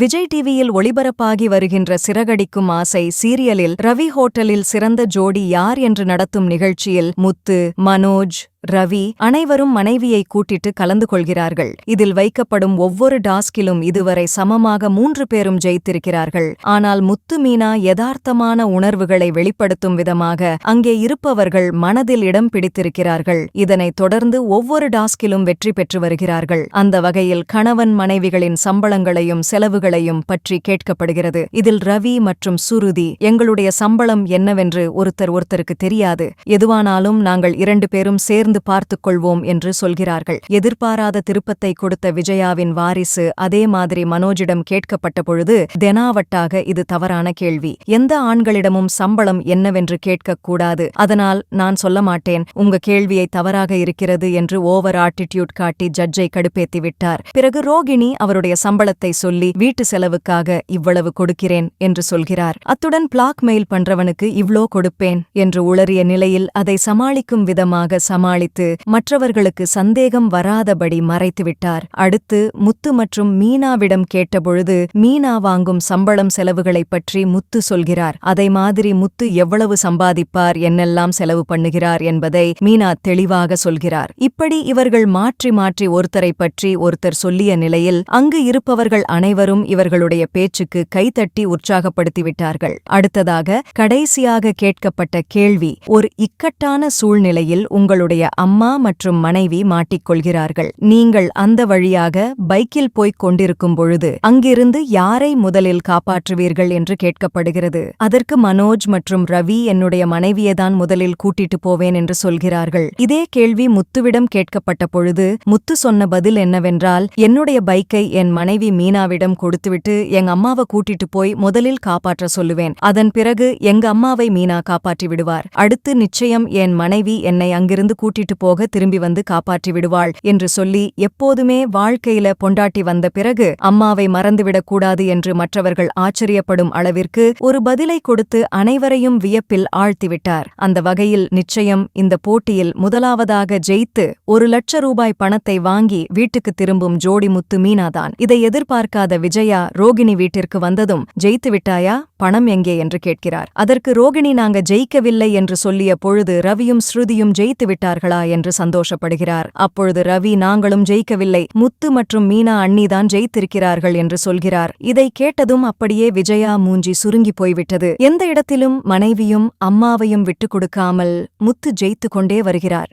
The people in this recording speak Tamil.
விஜய் டிவியில் ஒளிபரப்பாகி வருகின்ற சிறகடிக்கும் ஆசை சீரியலில் ரவி ஹோட்டலில் சிறந்த ஜோடி யார் என்று நடத்தும் நிகழ்ச்சியில் முத்து மனோஜ் ரவி அனைவரும் மனைவியை கூட்டிட்டு கலந்து கொள்கிறார்கள் இதில் வைக்கப்படும் ஒவ்வொரு டாஸ்கிலும் இதுவரை சமமாக மூன்று பேரும் ஜெயித்திருக்கிறார்கள். ஆனால் முத்து மீனா யதார்த்தமான உணர்வுகளை வெளிப்படுத்தும் விதமாக அங்கே இருப்பவர்கள் மனதில் இடம் பிடித்திருக்கிறார்கள். இதனைத் தொடர்ந்து ஒவ்வொரு டாஸ்கிலும் வெற்றி பெற்று வருகிறார்கள். அந்த வகையில் கணவன் மனைவிகளின் சம்பளங்களையும் செலவுகளையும் பற்றி கேட்கப்படுகிறது. இதில் ரவி மற்றும் சுருதி எங்களுடைய சம்பளம் என்னவென்று ஒருத்தர் ஒருத்தருக்கு தெரியாது. எதுவானாலும் நாங்கள் இரண்டு பேரும் சேர்ந்து பார்த்துக் கொள்வோம் என்று சொல்கிறார்கள். எதிர்பாராத திருப்பத்தை கொடுத்த விஜயாவின் வாரிசு அதே மாதிரி மனோஜிடம் கேட்கப்பட்ட பொழுது தெனாவட்டாக இது தவறான கேள்வி. எந்த ஆண்களிடமும் சம்பளம் என்னவென்று கேட்கக்கூடாது அதனால் நான் சொல்ல மாட்டேன். உங்க கேள்வியை தவறாக இருக்கிறது என்று ஓவர் ஆட்டிடியூட் காட்டி ஜட்ஜை கடுப்பேத்தி விட்டார். பிறகு ரோகிணி அவருடைய சம்பளத்தை சொல்லி வீட்டு செலவுக்காக இவ்வளவு கொடுக்கிறேன் என்று சொல்கிறார். அத்துடன் பிளாக் மெயில் பண்றவனுக்கு இவ்ளோ கொடுப்பேன் என்று உளறிய நிலையில் அதை சமாளிக்கும் விதமாக அளித்து மற்றவர்களுக்கு சந்தேகம் வராதபடி மறைத்துவிட்டார். அடுத்து முத்து மற்றும் மீனாவிடம் கேட்டபொழுது மீனா வாங்கும் சம்பளம் செலவுகளைப் பற்றி முத்து சொல்கிறார். அதை மாதிரி முத்து எவ்வளவு சம்பாதிப்பார் என்னெல்லாம் செலவு பண்ணுகிறார் என்பதை மீனா தெளிவாக சொல்கிறார். இப்படி இவர்கள் மாற்றி மாற்றி ஒருத்தரை பற்றி ஒருத்தர் சொல்லிய நிலையில் அங்கு இருப்பவர்கள் அனைவரும் இவர்களுடைய பேச்சுக்கு கைதட்டி உற்சாகப்படுத்திவிட்டார்கள். அடுத்ததாக கடைசியாக கேட்கப்பட்ட கேள்வி ஒரு இக்கட்டான சூழ்நிலையில் உங்களுடைய அம்மா மற்றும் மனைவி மாட்டிக்கொள்கிறார்கள். நீங்கள் அந்த வழியாக பைக்கில் போய்க் கொண்டிருக்கும் பொழுது அங்கிருந்து யாரை முதலில் காப்பாற்றுவீர்கள் என்று கேட்கப்படுகிறது. அதற்கு மனோஜ் மற்றும் ரவி என்னுடைய மனைவியைதான் முதலில் கூட்டிட்டு போவேன் என்று சொல்கிறார்கள். இதே கேள்வி முத்துவிடம் கேட்கப்பட்ட பொழுது முத்து சொன்ன பதில் என்னவென்றால் என்னுடைய பைக்கை என் மனைவி மீனாவிடம் கொடுத்துவிட்டு எங்க அம்மாவை கூட்டிட்டு போய் முதலில் காப்பாற்ற சொல்லுவேன். அதன் பிறகு எங்க அம்மாவை மீனா காப்பாற்றி விடுவார் அடுத்து நிச்சயம் என் மனைவி என்னை அங்கிருந்து கூட்டிட்டு போக திரும்பி வந்து காப்பாற்றி விடுவாள் என்று சொல்லி எப்போதுமே வாழ்க்கையில பொண்டாட்டி வந்த பிறகு அம்மாவை மறந்துவிடக் கூடாது என்று மற்றவர்கள் ஆச்சரியப்படும் அளவிற்கு ஒரு பதிலை கொடுத்து அனைவரையும் வியப்பில் ஆழ்த்திவிட்டார். அந்த வகையில் நிச்சயம் இந்த போட்டியில் முதலாவதாக ஜெயித்து ஒரு லட்ச ரூபாய் பணத்தை வாங்கி வீட்டுக்கு திரும்பும் ஜோடி முத்து மீனாதான். இதை எதிர்பார்க்காத விஜயா ரோகிணி வீட்டிற்கு வந்ததும் ஜெயித்து விட்டாயா? பணம் எங்கே? என்று கேட்கிறார். அதற்கு ரோகிணி நாங்க ஜெயிக்கவில்லை என்று சொல்லிய பொழுது ரவியும் ஸ்ருதியும் ஜெயித்து விட்டார்கள். என்று சந்தோஷப்படுகிறார். அப்பொழுது ரவி நாங்களும் ஜெயிக்கவில்லை. முத்து மற்றும் மீனா அண்ணிதான் ஜெயித்திருக்கிறார்கள் என்று சொல்கிறார். இதை கேட்டதும் அப்படியே விஜயா மூஞ்சி சுருங்கி போய்விட்டது. எந்த இடத்திலும் மனைவியும் அம்மாவையும் விட்டுக் கொடுக்காமல் முத்து ஜெயித்துக் கொண்டே வருகிறார்.